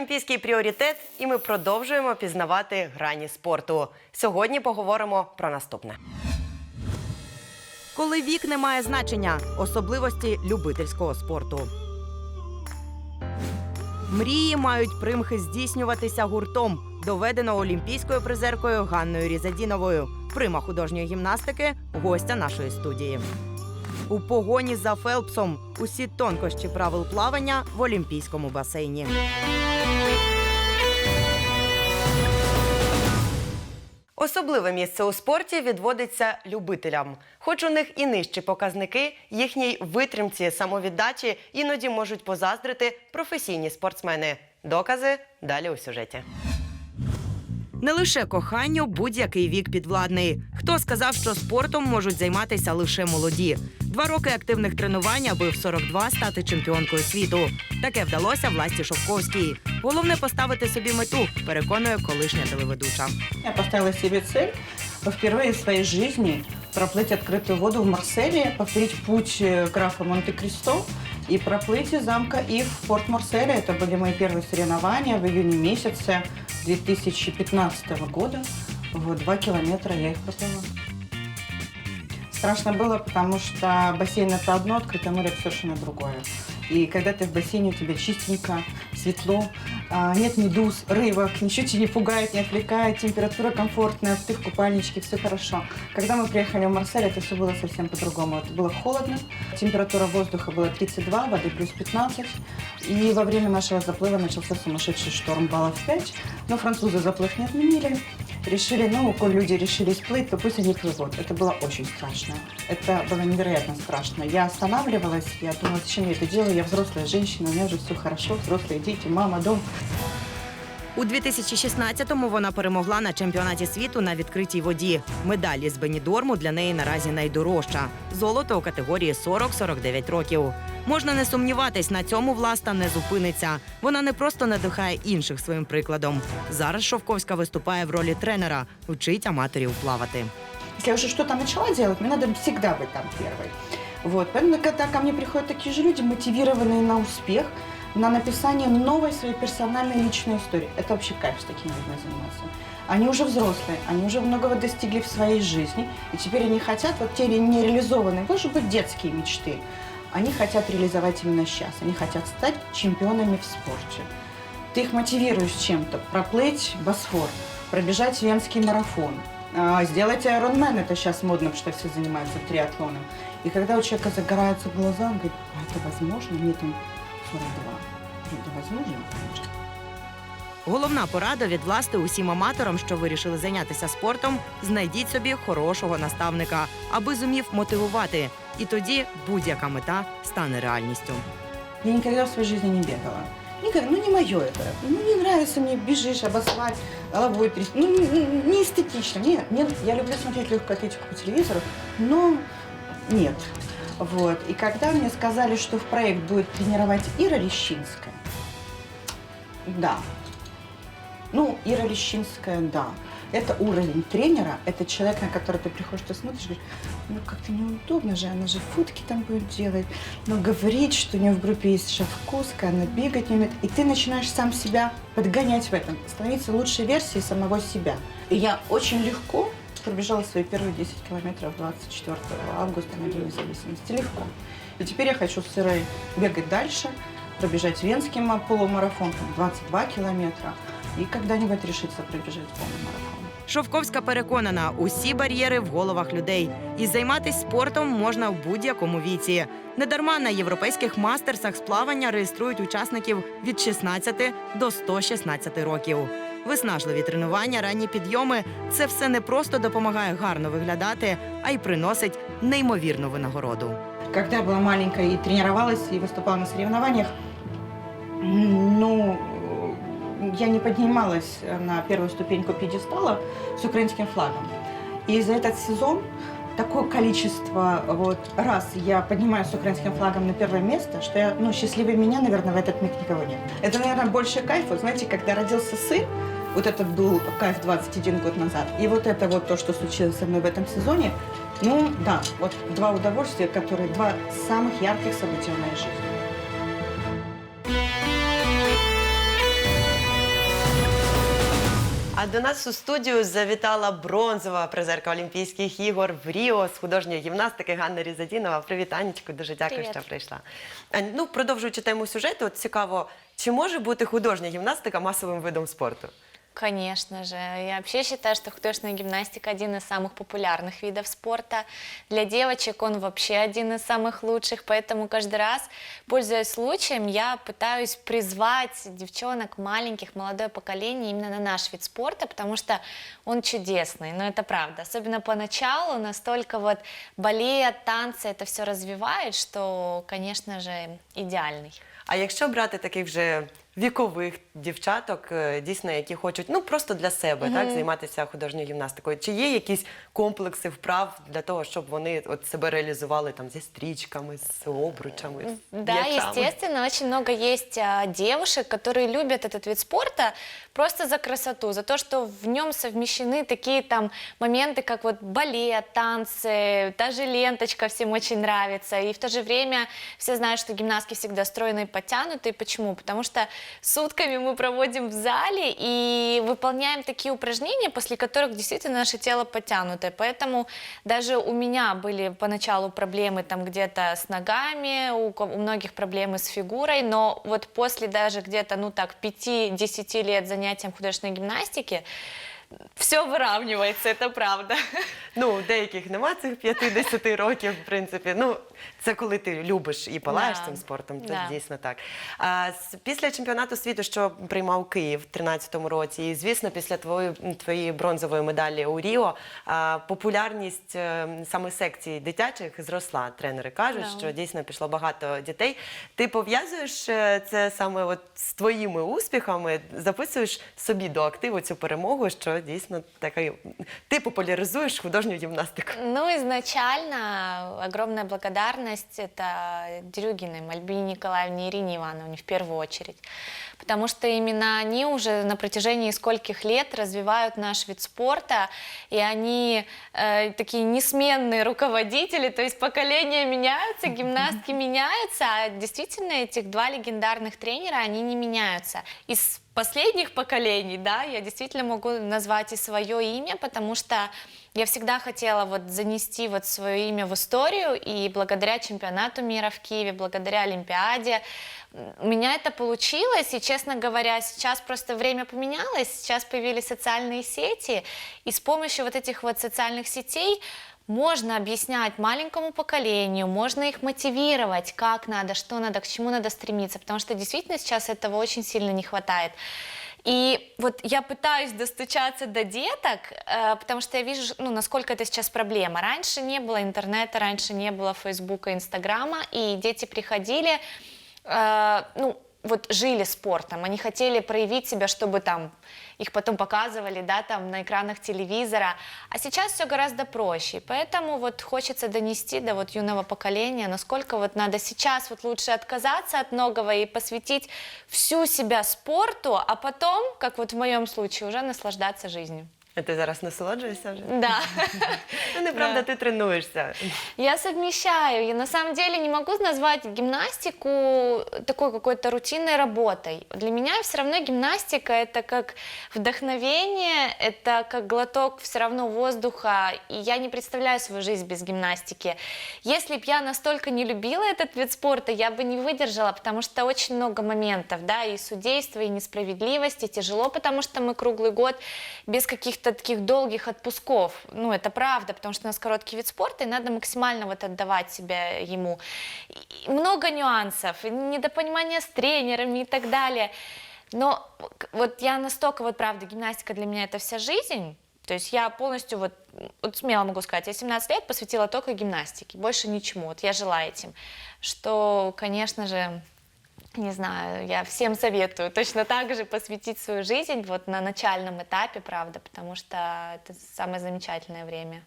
Олімпійський пріоритет, і ми продовжуємо пізнавати грані спорту. Сьогодні поговоримо про наступне. Коли вік не має значення, особливості любительського спорту. Мрії мають примхи здійснюватися гуртом, доведено олімпійською призеркою Ганною Різадіновою. Прима художньої гімнастики гостя нашої студії. У погоні за Фелпсом усі тонкощі правил плавання в олімпійському басейні. Особливе місце у спорті відводиться любителям. Хоч у них і нижчі показники, їхній витримці самовіддачі іноді можуть позаздрити професійні спортсмени. Докази далі у сюжеті. Не лише коханню будь-який вік підвладний. Хто сказав, що спортом можуть займатися лише молоді? Два роки активних тренувань, аби в 42 стати чемпіонкою світу. Таке вдалося Власті Шовковській. Головне поставити собі мету, переконує колишня телеведуча. Я поставила себе цель впервые в своей жизни проплыть открытую воду в Марселе, повторить путь э, графа Монте-Кристо и проплыть из замка Ив в порт Марселя. Это были мои первые соревнования в июне месяце 2015 года. Вот два километра я их проплыла. Страшно было, потому что бассейн это одно, открытое море это совершенно другое. И когда ты в бассейне, у тебя чистенько, светло, а, нет медуз, рыбок, ничего тебя не пугает, не отвлекает, температура комфортная, ты в купальничке, все хорошо. Когда мы приехали в Марсель, это все было совсем по-другому. Это было холодно, температура воздуха была 32, воды плюс 15. И во время нашего заплыва начался сумасшедший шторм баллов 5. Но французы заплыв не отменили. Решили, ну, коль люди решили сплыть, то пусть они плывут. Это было очень страшно. Это было невероятно страшно. Я останавливалась, я думала, зачем я это делаю? Я взрослая женщина, у меня уже все хорошо, взрослые дети, мама, дом. У 2016-му вона перемогла на чемпіонаті світу на відкритій воді. Медаль із Бенідорму для неї наразі найдорожча. Золото у категорії 40-49 років. Можна не сумніватись, на цьому власта не зупиниться. Вона не просто надихає інших своїм прикладом. Зараз Шовковська виступає в ролі тренера, вчить аматорів плавати. Если я уже что-то начала делать, мне надо всегда быть там первой. Вот. Поэтому, когда ко мне приходят такие же люди, мотивированные на успех, на написание новой своей персональной личной истории. Это вообще кайф с такими людьми заниматься. Они уже взрослые, они уже многого достигли в своей жизни, и теперь они хотят, вот те нереализованные, может быть, детские мечты, они хотят реализовать именно сейчас. Они хотят стать чемпионами в спорте. Ты их мотивируешь чем-то. Проплыть Босфор, пробежать Венский марафон, а, сделать Ironman, это сейчас модно, что все занимаются триатлоном. И когда у человека загораются глаза, он говорит, а это возможно? Нет, он 42. Это возможно, конечно. Головна порада від власти усім аматорам, що вирішили зайнятися спортом, знайдіть собі хорошого наставника, аби зумів мотивувати. І тоді будь-яка мета стане реальністю. Я никогда в своей жизни не бегала. Никогда, ну не мое это. Ну не нравится мне, бежишь, обосвать, головой трясти. Ну не, не- не эстетично. Нет, нет, я люблю смотреть легкую атлетику по телевизору, но нет. Вот. И когда мне сказали, что в проект будет тренировать Ира Лещинская, да. Ну, Ира Лещинская, да. Это уровень тренера, это человек, на который ты приходишь, ты смотришь, говоришь, ну как-то неудобно же, она же фотки там будет делать, но говорит, что у нее в группе есть шавкуска, она бегать не умеет, и ты начинаешь сам себя подгонять в этом, становиться лучшей версией самого себя. И я очень легко пробежала свои первые 10 километров 24 августа на День независимости. Легко. И теперь я хочу с Ирой бегать дальше, пробежать венский полумарафон, там 22 километра, и когда-нибудь решиться пробежать полный марафон. Шовковська переконана, усі бар'єри в головах людей, і займатися спортом можна в будь-якому віці. Недарма на європейських мастерсах з плавання реєструють учасників від 16 до 116 років Виснажливі тренування, ранні підйоми це все не просто допомагає гарно виглядати, а й приносить неймовірну винагороду. Когда я была маленькая и тренировалась, и выступала на соревнованиях, м, ну, я не поднималась на первую ступеньку пьедестала с украинским флагом. И за этот сезон такое количество вот раз я поднимаюсь с украинским флагом на первое место, что я, ну, счастливее меня, наверное, в этот миг никого нет. Это, наверное, больше кайф. Вот знаете, когда родился сын, вот это был кайф 21 год назад, и вот это вот то, что случилось со мной в этом сезоне, ну, да, вот два удовольствия, которые, два самых ярких события в моей жизни. А до нас у студію завітала бронзова призерка Олімпійських ігор в Ріо з художньої гімнастики Ганна Різадінова. Привіт, Анечко, дуже дякую, Привет. що прийшла. Ань, ну, продовжуючи тему сюжету, от цікаво, чи може бути художня гімнастика масовим видом спорту? Конечно же. Я вообще считаю, что художественная гимнастика один из самых популярных видов спорта. Для девочек он вообще один из самых лучших, поэтому каждый раз, пользуясь случаем, я пытаюсь призвать девчонок, маленьких, молодое поколение именно на наш вид спорта, потому что он чудесный, но это правда. Особенно поначалу настолько вот балет, танцы, это все развивает, что, конечно же, идеальный. А якщо брати таких вже вікових дівчаток, е, дійсно, які хочуть ну просто для себе так займатися художньою гімнастикою, чи є якісь комплекси вправ для того, щоб вони от себе реалізували там зі стрічками, з обручами, з Да, м'ячами? естественно, очень много есть а, девушек, которые любят этот вид спорта просто за красоту, за то, что в нем совмещены такие там моменты, как вот балет, танцы, та же ленточка всем очень нравится, и в то же время все знают, что гимнастки всегда стройные и подтянутые. Почему? Потому что сутками мы проводим в зале и выполняем такие упражнения, после которых действительно наше тело подтянутое. Поэтому даже у меня были поначалу проблемы там где-то с ногами, у, у многих проблемы с фигурой, но вот после даже где-то, ну так, 5-10 лет занятием художественной гимнастики, все выравнивается, это правда. Ну, у деяких нема цих 50 років, в принципі. Ну, це коли ти любиш і палаєш Да. цим спортом, це Да. дійсно так. А, після чемпіонату світу, що приймав Київ в 13-му році, і звісно, після твоєї, твоєї бронзової медалі у Ріо, а, популярність е, саме секцій дитячих зросла. Тренери кажуть, Да. що дійсно пішло багато дітей. Ти пов'язуєш е, це саме от з твоїми успіхами, записуєш собі до активу цю перемогу, що дійсно такий ти популяризуєш художню гімнастику. Ну, изначально огромная благодарность это Дерюгиной, Мальбине Николаевне и Ирине Ивановне в первую очередь. Потому что именно они уже на протяжении скольких лет развивают наш вид спорта, и они э, такие несменные руководители, то есть поколения меняются, гимнастки меняются, а действительно этих два легендарных тренера, они не меняются. Из последних поколений, да, я действительно могу назвать и свое имя, потому что я всегда хотела вот занести вот свое имя в историю, и благодаря чемпионату мира в Киеве, благодаря Олимпиаде, у меня это получилось, и, честно говоря, сейчас просто время поменялось, сейчас появились социальные сети, и с помощью вот этих вот социальных сетей можно объяснять маленькому поколению, можно их мотивировать, как надо, что надо, к чему надо стремиться, потому что действительно сейчас этого очень сильно не хватает. И вот я пытаюсь достучаться до деток, э, потому что я вижу, ну, насколько это сейчас проблема. Раньше не было интернета, раньше не было Фейсбука, Инстаграма, и дети приходили, э, ну, вот жили спортом, они хотели проявить себя, чтобы там их потом показывали, да, там на экранах телевизора, а сейчас все гораздо проще, поэтому вот хочется донести до вот юного поколения, насколько вот надо сейчас вот лучше отказаться от многого и посвятить всю себя спорту, а потом, как вот в моем случае, уже наслаждаться жизнью. А ти зараз насолоджуєшся вже? Да. Ну, неправда, Да. ти тренуєшся. Я совмещаю. Я на самом деле не могу назвать гимнастику такой какой-то рутинной работой. Для меня все равно гимнастика это как вдохновение, это как глоток все равно воздуха. И я не представляю свою жизнь без гимнастики. Если бы я настолько не любила этот вид спорта, я бы не выдержала, потому что очень много моментов, да, и судейства, и несправедливости, тяжело, потому что мы круглый год без каких-то таких долгих отпусков. Ну, это правда, потому что у нас короткий вид спорта, и надо максимально вот отдавать себя ему. И много нюансов, и недопонимание с тренерами и так далее. Но вот я настолько, вот правда, гимнастика для меня это вся жизнь, то есть я полностью, вот, вот смело могу сказать, я 17 лет посвятила только гимнастике, больше ничему, вот я жила этим, что, конечно же, не знаю, я всем советую точно так же посвятить свою жизнь вот на начальном этапе, правда, потому что это самое замечательное время.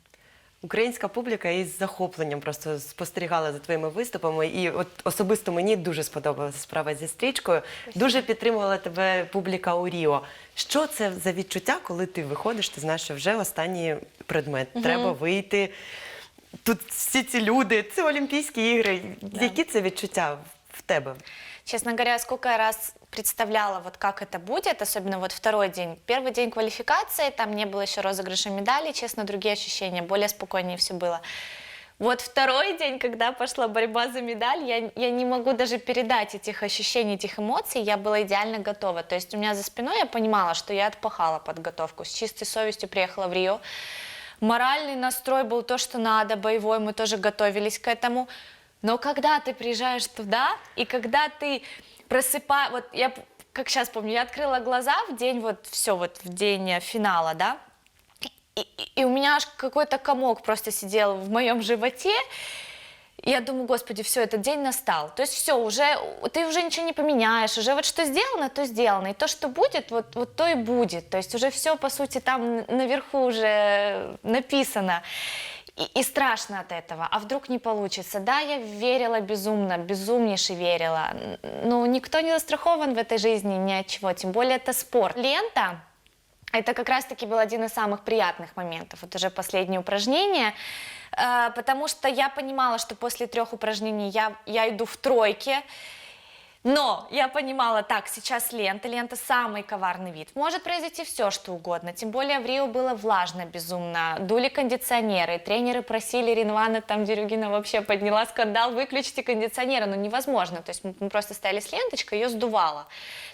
Українська публіка із захопленням просто спостерігала за твоїми виступами, і от особисто мені дуже сподобалася справа зі стрічкою. Дуже підтримувала тебе публіка у Ріо. Що це за відчуття, коли ти виходиш? Ти знаєш, що вже останній предмет. Треба вийти. Тут всі ці люди, це Олімпійські ігри. Які це відчуття в тебе? Честно говоря, сколько я раз представляла, вот как это будет, особенно вот второй день. Первый день квалификации, там не было еще розыгрыша медалей, честно, другие ощущения, более спокойнее все было. Вот второй день, когда пошла борьба за медаль, я, я не могу даже передать этих ощущений, этих эмоций, я была идеально готова. То есть у меня за спиной я понимала, что я отпахала подготовку, с чистой совестью приехала в Рио. Моральный настрой был то, что надо, боевой, мы тоже готовились к этому. Но когда ты приезжаешь туда, и когда ты просыпаешь, вот я как сейчас помню, я открыла глаза в день вот все вот в день э, финала, да, и, и- и у меня аж какой-то комок просто сидел в моем животе. Я думаю, господи, все, этот день настал. То есть все, уже ты уже ничего не поменяешь, уже вот что сделано, то сделано. И то, что будет, вот, вот то и будет. То есть уже все, по сути, там наверху уже написано. И, и страшно от этого. А вдруг не получится? Да, я верила безумно, безумнейше верила. Н- Ну, никто не застрахован в этой жизни ни от чего, тем более это спорт. Лента это как раз-таки был один из самых приятных моментов, вот уже последнее упражнение, э, потому что я понимала, что после трех упражнений я, я иду в тройке, но я понимала, так, сейчас лента, лента самый коварный вид. Может произойти все, что угодно. Тем более в Рио было влажно безумно. Дули кондиционеры. Тренеры просили Ринвана, там Дерюгина вообще подняла скандал, выключите кондиционеры. Ну невозможно. То есть мы просто стояли с ленточкой, ее сдувало.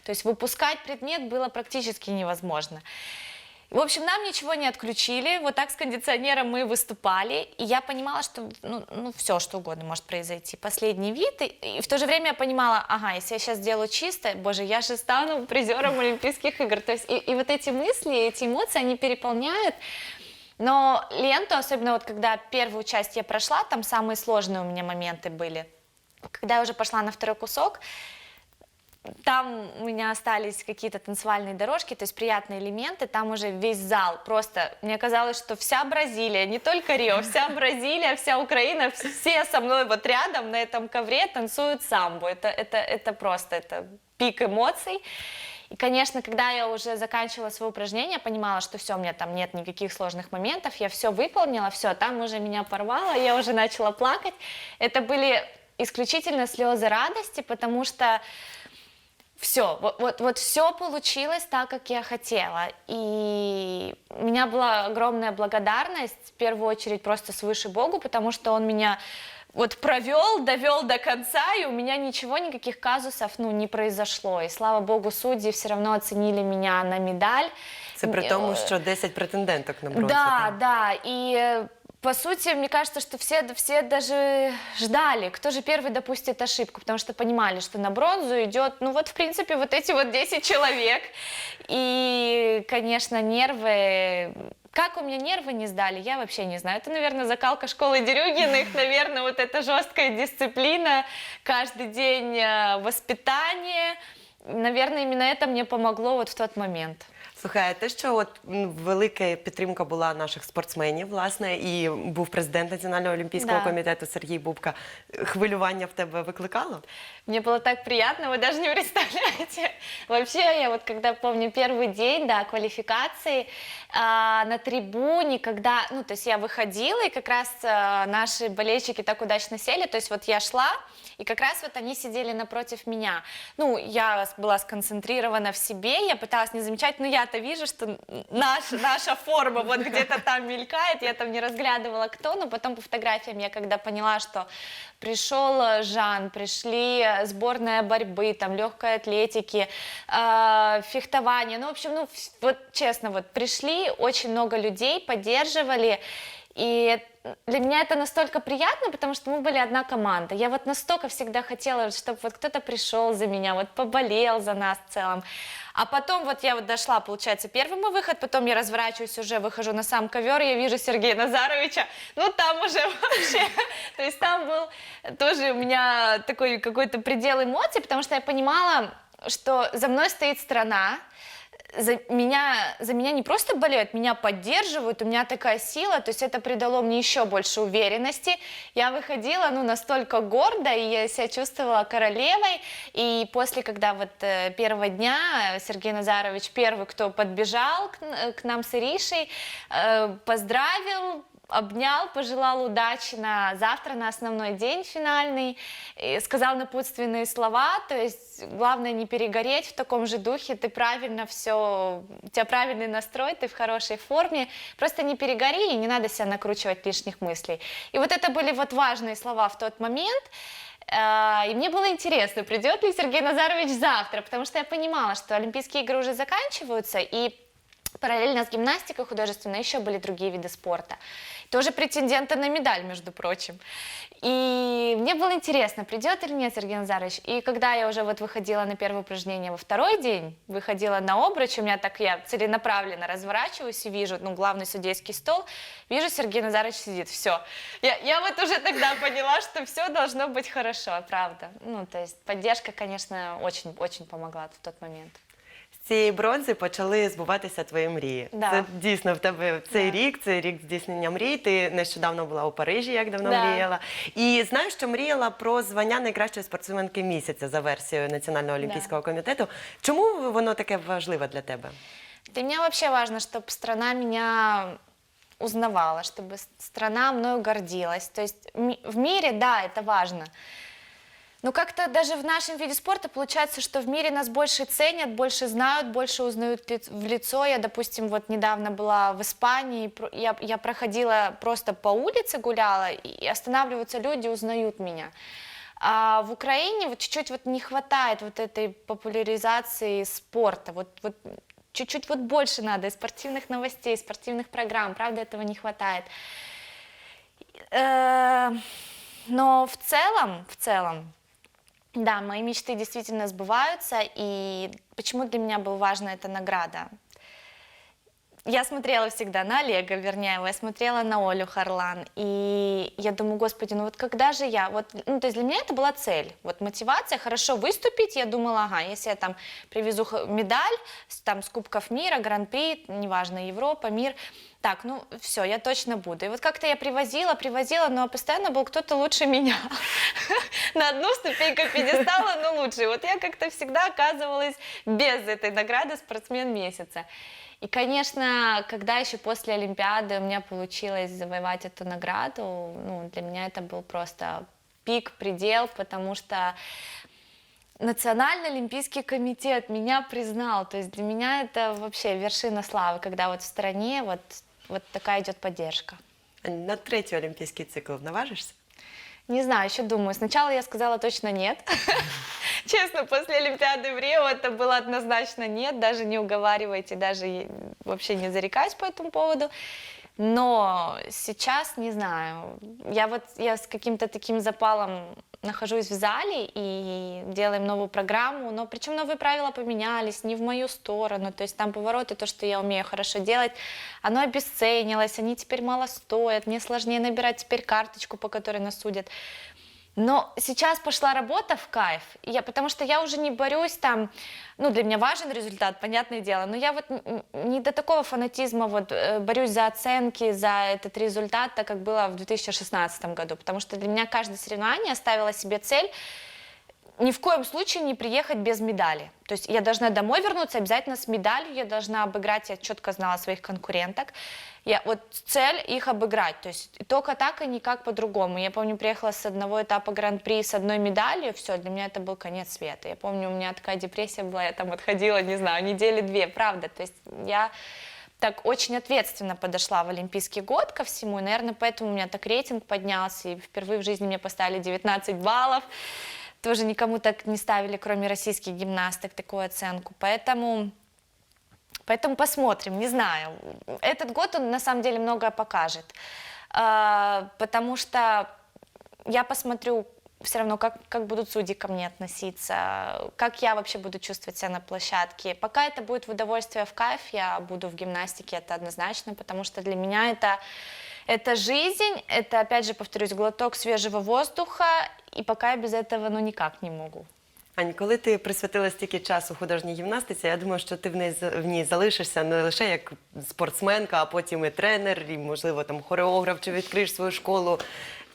То есть выпускать предмет было практически невозможно. В общем, нам ничего не отключили, вот так с кондиционером мы выступали, и я понимала, что ну, все, что угодно может произойти. Последний вид, и, и в то же время я понимала, ага, если я сейчас сделаю чисто, боже, я же стану призером Олимпийских игр. То есть и, и вот эти мысли, эти эмоции, они переполняют. Но ленту, особенно вот когда первую часть я прошла, там самые сложные у меня моменты были. Когда я уже пошла на второй кусок, там у меня остались какие-то танцевальные дорожки, то есть приятные элементы, там уже весь зал, просто мне казалось, что вся Бразилия, не только Рио, вся Бразилия, вся Украина, все со мной вот рядом на этом ковре танцуют самбу, это, это, это просто, это пик эмоций. И, конечно, когда я уже заканчивала свое упражнение, понимала, что все, у меня там нет никаких сложных моментов, я все выполнила, все, там уже меня порвало, я уже начала плакать. Это были исключительно слезы радости, потому что все, вот, вот, вот все получилось так, как я хотела. И у меня была огромная благодарность, в первую очередь, просто свыше Богу, потому что он меня вот провел, довел до конца, и у меня ничего, никаких казусов, ну, не произошло. И слава Богу, судьи все равно оценили меня на медаль. Це при тому, що 10 претенденток на бронзу. Да, да, и э, по сути, мне кажется, что все, все даже ждали, кто же первый допустит ошибку, потому что понимали, что на бронзу идет, ну вот, в принципе, вот эти вот 10 человек. И, конечно, нервы... Как у меня нервы не сдали, я вообще не знаю. Это, наверное, закалка школы Дерюгиных, наверное, вот эта жесткая дисциплина, каждый день э, воспитание. Наверное, именно это мне помогло вот в тот момент. Слухай, а те, що от м, велика підтримка була наших спортсменів, власне, і був президент Національного олімпійського Да. комітету Сергій Бубка. Хвилювання в тебе викликало? Мне было так приятно, вы даже не представляете. Вообще, я вот когда помню первый день, да, квалификации а, на трибуне, когда, ну, то есть я выходила, и как раз а, наши болельщики так удачно сели, то есть вот я шла, и как раз вот они сидели напротив меня. Ну, я была сконцентрирована в себе, я пыталась не замечать, но я-то вижу, что наша, наша форма вот где-то там мелькает, я там не разглядывала кто, но потом по фотографиям я когда поняла, что пришел э, Жан, пришли э, сборная борьбы, там легкой атлетики, э, фехтование, ну, в общем, ну, вот честно, вот пришли, очень много людей поддерживали, и для меня это настолько приятно, потому что мы были одна команда. Я вот настолько всегда хотела, чтобы вот кто-то пришел за меня, вот поболел за нас в целом. А потом вот я вот дошла, получается, первый мой выход, потом я разворачиваюсь уже, выхожу на сам ковер, я вижу Сергея Назаровича, ну там уже вообще, то есть там был тоже у меня такой какой-то предел эмоций, потому что я понимала, что за мной стоит страна, за меня, за меня не просто болеют, меня поддерживают, у меня такая сила, то есть это придало мне еще больше уверенности. Я выходила, ну, настолько гордо, и я себя чувствовала королевой, и после, когда вот э, первого дня э, Сергей Назарович первый, кто подбежал к, н- к нам с Иришей, э, поздравил, обнял, пожелал удачи на завтра, на основной день финальный, и сказал напутственные слова, то есть главное не перегореть в таком же духе, ты правильно все, у тебя правильный настрой, ты в хорошей форме, просто не перегори и не надо себя накручивать лишних мыслей. И вот это были вот важные слова в тот момент, Э, И мне было интересно, придет ли Сергей Назарович завтра, потому что я понимала, что Олимпийские игры уже заканчиваются, и параллельно с гимнастикой художественной еще были другие виды спорта. Тоже претенденты на медаль, между прочим. И мне было интересно, придет или нет Сергей Назарович. И когда я уже вот выходила на первое упражнение во второй день, выходила на обруч, у меня так я целенаправленно разворачиваюсь и вижу, ну, главный судейский стол, вижу, Сергей Назарович сидит, все. Я, я вот уже тогда поняла, что все должно быть хорошо, правда. Ну, то есть поддержка, конечно, очень-очень помогла в тот момент. З цієї бронзи почали збуватися твої мрії. Да. Це дійсно в тебе цей Да. рік, це рік здійснення мрій. Ти нещодавно була у Парижі, як давно Да. мріяла. І знаю, що мріяла про звання найкращої спортсменки місяця за версією Національного олімпійського комітету. Чому воно таке важливе для тебе? Для меня вообще важно, чтобы страна меня узнавала, чтобы с- страна мною гордилась. То есть ми- в мире, да, это важно. Но как-то даже в нашем виде спорта получается, что в мире нас больше ценят, больше знают, больше узнают в лицо. Я, допустим, вот недавно была в Испании, я, я проходила просто по улице, гуляла, и останавливаются люди, узнают меня. А в Украине вот чуть-чуть вот не хватает вот этой популяризации спорта. Вот, вот чуть-чуть вот больше надо спортивных новостей, спортивных программ. Правда, этого не хватает. Э, Но в целом, в целом, да, мои мечты действительно сбываются, и почему для меня была важна эта награда? Я смотрела всегда на Олега Верняева, я смотрела на Олю Харлан, и я думаю, господи, ну вот когда же я, вот, ну то есть для меня это была цель, вот мотивация, хорошо выступить, я думала, ага, если я там привезу медаль, там с Кубков мира, Гран-при, неважно, Европа, мир, так, ну все, я точно буду. И вот как-то я привозила, привозила, но постоянно был кто-то лучше меня. На одну ступеньку пьедестала, но лучше. Вот я как-то всегда оказывалась без этой награды спортсмен месяца. И, конечно, когда еще после Олимпиады у меня получилось завоевать эту награду, ну, для меня это был просто пик, предел, потому что Национальный олимпийский комитет меня признал. То есть для меня это вообще вершина славы, когда вот в стране вот, вот такая идет поддержка. Ань, На третій олімпійський цикл наважишся? Не знаю, еще думаю. Сначала я сказала точно нет. Честно, после Олимпиады в Рио это было однозначно нет. Даже не уговаривайте, даже вообще не зарекаюсь по этому поводу. Но сейчас не знаю. Я вот я с каким-то таким запалом нахожусь в зале и делаем новую программу, но причем новые правила поменялись не в мою сторону, то есть там повороты, то, что я умею хорошо делать, оно обесценилось, они теперь мало стоят, мне сложнее набирать теперь карточку, по которой нас судят. Но сейчас пошла работа в кайф, я, потому что я уже не борюсь там, ну, для меня важен результат, понятное дело, но я вот не до такого фанатизма вот э, борюсь за оценки, за этот результат, так как было в 2016 году, потому что для меня каждое соревнование ставило себе цель ни в коем случае не приехать без медали. То есть я должна домой вернуться обязательно с медалью, я должна обыграть, я четко знала своих конкуренток. Я, вот цель их обыграть, то есть только так и никак по-другому. Я помню, приехала с одного этапа гран-при с одной медалью, все, для меня это был конец света. Я помню, у меня такая депрессия была, я там отходила, не знаю, недели две, правда. То есть я так очень ответственно подошла в Олимпийский год ко всему, и, наверное, поэтому у меня так рейтинг поднялся, и впервые в жизни мне поставили 19 баллов. Тоже никому так не ставили, кроме российских гимнасток, такую оценку. Поэтому, поэтому посмотрим, не знаю. Этот год он на самом деле многое покажет. А, Потому что я посмотрю все равно, как, как будут судьи ко мне относиться, как я вообще буду чувствовать себя на площадке. Пока это будет в удовольствие, в кайф, я буду в гимнастике, это однозначно, потому что для меня это, это жизнь, это, опять же, повторюсь, глоток свежего воздуха, и пока я без этого, ну, никак не могу. Ань, коли ти присвятила стільки часу художній гімнастиці, я думаю, що ти в ній, в ній залишишся не лише як спортсменка, а потім і тренер, і, можливо, там хореограф, чи відкриєш свою школу.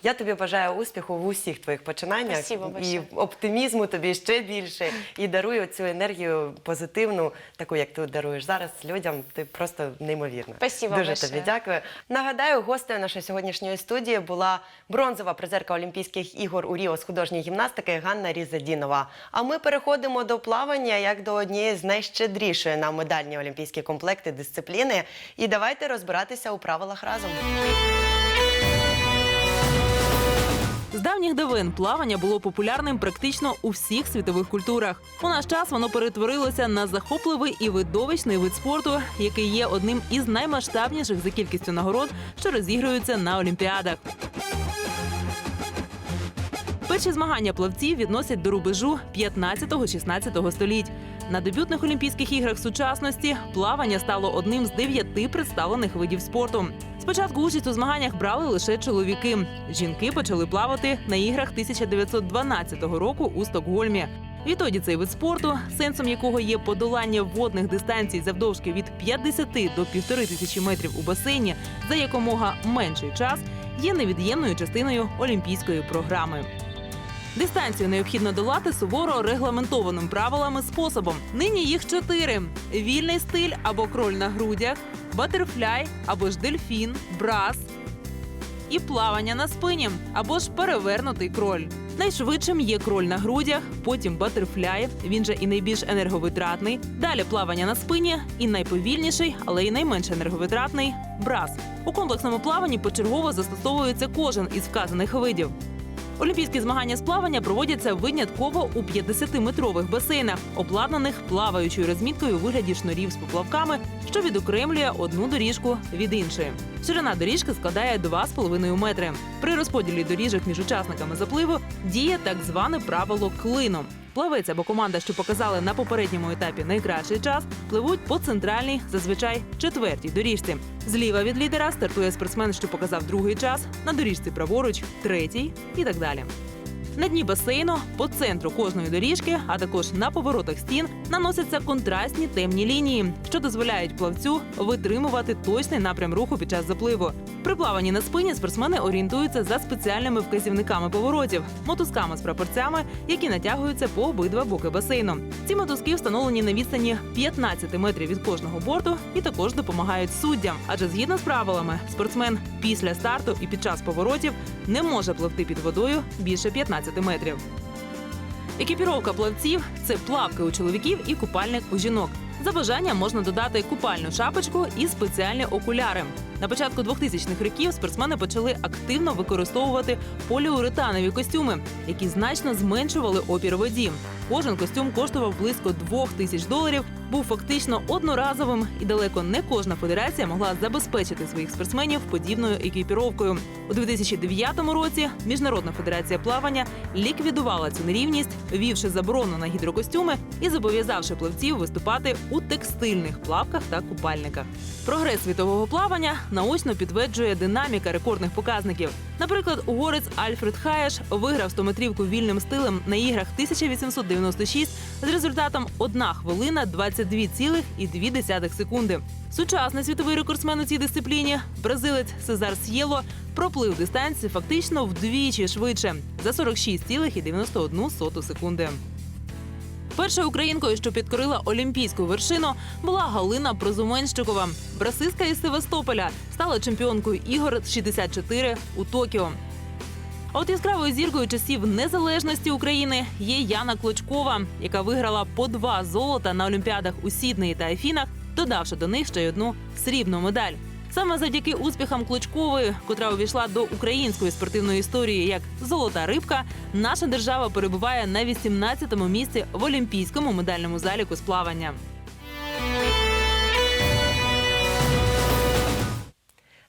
Я тобі бажаю успіху в усіх твоїх починаннях Спасибо і большое. оптимізму тобі ще більше. І дарую цю енергію позитивну, таку як ти даруєш зараз людям. Ти просто неймовірна. Спасибо Дуже большое. тобі дякую. Нагадаю, гостею нашої сьогоднішньої студії була бронзова призерка Олімпійських ігор у Ріо з художньої гімнастики Ганна Різадінова. А ми переходимо до плавання як до однієї з найщедрішої на медальні олімпійські комплекти дисципліни. І давайте розбиратися у правилах разом. З давніх давин плавання було популярним практично у всіх світових культурах. У наш час воно перетворилося на захопливий і видовищний вид спорту, який є одним із наймасштабніших за кількістю нагород, що розігруються на олімпіадах. Перші змагання плавців відносять до рубежу 15-16 століть. На дебютних Олімпійських іграх сучасності плавання стало одним з дев'яти представлених видів спорту. Спочатку участь у змаганнях брали лише чоловіки. Жінки почали плавати на іграх 1912 року у Стокгольмі. Відтоді цей вид спорту, сенсом якого є подолання водних дистанцій завдовжки від 50 до півтори тисячі метрів у басейні за якомога менший час, є невід'ємною частиною олімпійської програми. Дистанцію необхідно долати суворо регламентованим правилами способом. Нині їх чотири: вільний стиль або кроль на грудях, батерфляй або ж дельфін, брас і плавання на спині або ж перевернутий кроль. Найшвидшим є кроль на грудях, потім батерфляй, він же і найбільш енерговитратний. Далі плавання на спині, і найповільніший, але й найменш енерговитратний брас. У комплексному плаванні почергово застосовується кожен із вказаних видів. Олімпійські змагання з плавання проводяться винятково у 50-метрових басейнах, обладнаних плаваючою розміткою у вигляді шнурів з поплавками, що відокремлює одну доріжку від іншої. Ширина доріжки складає 2,5 метри. При розподілі доріжок між учасниками запливу діє так зване правило клину. Плавець або команда, що показали на попередньому етапі найкращий час, пливуть по центральній, зазвичай четвертій доріжці. Зліва від лідера стартує спортсмен, що показав другий час, на доріжці праворуч, третій і так далі. На дні басейну, по центру кожної доріжки, а також на поворотах стін наносяться контрастні темні лінії, що дозволяють плавцю витримувати точний напрям руху під час запливу. При плаванні на спині спортсмени орієнтуються за спеціальними вказівниками поворотів, мотузками з прапорцями, які натягуються по обидва боки басейну. Ці мотузки встановлені на відстані 15 метрів від кожного борту і також допомагають суддям. Адже згідно з правилами, спортсмен після старту і під час поворотів не може пливти під водою більше 15 метрів. Екіпіровка плавців це плавки у чоловіків і купальник у жінок. За бажанням можна додати купальну шапочку і спеціальні окуляри. На початку 2000-х років спортсмени почали активно використовувати поліуретанові костюми, які значно зменшували опір воді. Кожен костюм коштував близько двох тисяч доларів, був фактично одноразовим, і далеко не кожна федерація могла забезпечити своїх спортсменів подібною екіпіровкою. У 2009 році Міжнародна федерація плавання ліквідувала цю нерівність, ввівши заборону на гідрокостюми і зобов'язавши плавців виступати у текстильних плавках та купальниках. Прогрес світового плавання наочно підтверджує динаміка рекордних показників. Наприклад, угорець Альфред Хаєш виграв 100-метрівку вільним стилем на іграх 1896 з результатом 1 хвилина 22,2 секунди. Сучасний світовий рекордсмен у цій дисципліні, бразилець Сезар С'єло, проплив дистанцію фактично вдвічі швидше за 46,91 секунди. Першою українкою, що підкорила олімпійську вершину, була Галина Прозуменщикова. Брасистка із Севастополя стала чемпіонкою ігор з 64 у Токіо. От яскравою зіркою часів незалежності України є Яна Клочкова, яка виграла по два золота на олімпіадах у Сіднеї та Афінах, додавши до них ще й одну срібну медаль. Саме завдяки успіхам Клочкової, котра увійшла до української спортивної історії як золота рибка, наша держава перебуває на 18-му місці в олімпійському медальному заліку з плавання.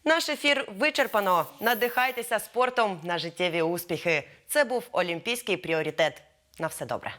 Наш ефір вичерпано. Надихайтеся спортом на життєві успіхи. Це був олімпійський пріоритет. На все добре.